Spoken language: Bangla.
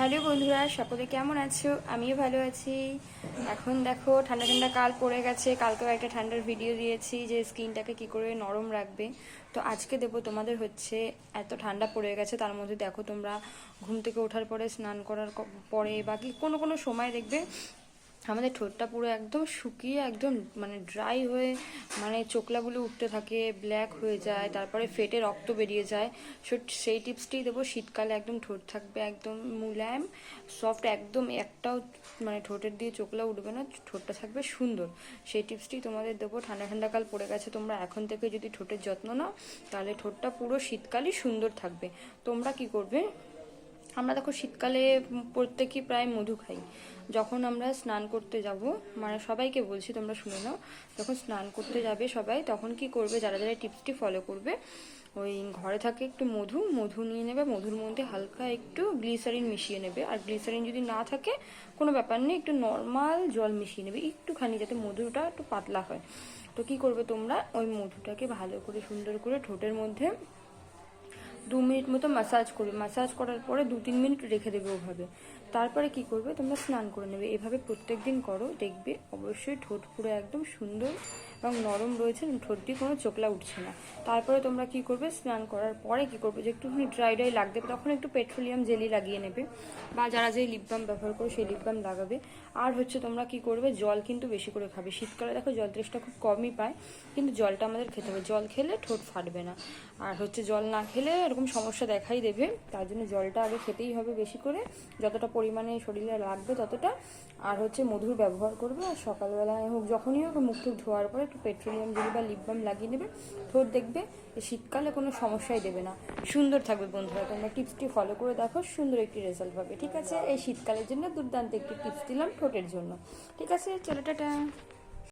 হ্যালো বন্ধুরা, সকলে কেমন আছো? আমিও ভালো আছি। এখন দেখো, ঠান্ডা ঠান্ডা কাল পড়ে গেছে। কালকেও একটা ঠান্ডার ভিডিও দিয়েছি যে স্কিনটাকে কি করে নরম রাখবে। তো আজকে দেবো তোমাদের হচ্ছে, এত ঠান্ডা পড়ে গেছে, তার মধ্যে দেখো তোমরা ঘুম থেকে ওঠার পরে, স্নান করার পরে বা কি কোনো কোনো সময় দেখবে আমাদের ঠোঁটটা পুরো একদম শুকিয়ে একদম মানে ড্রাই হয়ে মানে চোখলাগুলো উঠতে থাকে ব্ল্যাক হয়ে যায়, তারপরে ফেটে রক্ত বেরিয়ে যায়। সো- সেই টিপসটি দেবো, শীতকালে একদম ঠোঁট থাকবে একদম মুলায়ম সফট একদম একটাও মানে ঠোঁটের দিয়ে চোখলা উঠবে না, ঠোঁটটা থাকবে সুন্দর। সেই টিপসটি তোমাদের দেবো, ঠান্ডা ঠান্ডা কাল পড়ে গেছে তোমরা, এখন থেকে যদি ঠোঁটের যত্ন নাও, তাহলে ঠোঁটটা পুরো শীতকালই সুন্দর থাকবে। তোমরা কি করবে? আমরা দেখো শীতকালে প্রত্যেকেই প্রায় মধু খাই। যখন আমরা স্নান করতে যাব মানে সবাইকে বলছি, তোমরা শুনে নাও, যখন স্নান করতে যাবে সবাই, তখন কি করবে, যারা যারা টিপসটি ফলো করবে, ওই ঘরে থাকে একটু মধু মধু নিয়ে নেবে, মধুর মধ্যে হালকা একটু গ্লিসারিন মিশিয়ে নেবে। আর গ্লিসারিন যদি না থাকে, কোনো ব্যাপার নেই, একটু নর্মাল জল মিশিয়ে নেবে, একটুখানি যাতে মধুটা একটু পাতলা হয়। তো কি করবে তোমরা, ওই মধুটাকে ভালো করে সুন্দর করে ঠোঁটের মধ্যে দু মিনিট মতো ম্যাসাজ করবে। ম্যাসাজ করার পরে দু তিন মিনিট রেখে দেবে ওভাবে। তারপরে কি করবে? তোমরা স্নান করে নেবে। এভাবে প্রত্যেক দিন করো। দেখবে অবশ্যই ঠোঁট পুরো একদম সুন্দর এবং নরম রয়েছে, ঠোঁটটি কোনো চোখলা উঠছে না। তারপরে তোমরা কি করবে? স্নান করার পরে কি করবে? যে একটুখানি ড্রাই ড্রাই লাগবে, তখন একটু পেট্রোলিয়াম জেলি লাগিয়ে নেবে। বা যারা যেই লিপ বাম ব্যবহার করো, সেই লিপ বাম লাগাবে। আর হচ্ছে তোমরা কি করবে? জল কিন্তু বেশি করে খাবে। শীতকালে দেখো জল তেষ্টা খুব কমই পায়, কিন্তু জলটা আমাদের খেতে হবে। জল খেলে ঠোঁট ফাটবে না। আর হচ্ছে জল না খেলে এরকম সমস্যা দেখাই দেবে। তার জন্য জলটা আগে খেতেই হবে বেশি করে। যতটা পরিমাণে শরীরে লাগবে ততটা। আর হচ্ছে মধুর ব্যবহার করবে। আর সকালবেলায় হোক, যখনই হোক মুখ টুক ধোয়ার পরে একটু পেট্রোলিয়াম জেলি বা লিপ বাম লাগিয়ে নেবে ঠোঁট দেখবে শীতকালে কোনো সমস্যাই দেবে না। সুন্দর থাকবে বন্ধুরা, তোমরা টিপসটি ফলো করে দেখো, সুন্দর একটি রেজাল্ট পাবে, ঠিক আছে? এই শীতকালের জন্য দুর্দান্ত একটি টিপস দিলাম ঠোঁটের জন্য, ঠিক আছে? চলো, টাটা!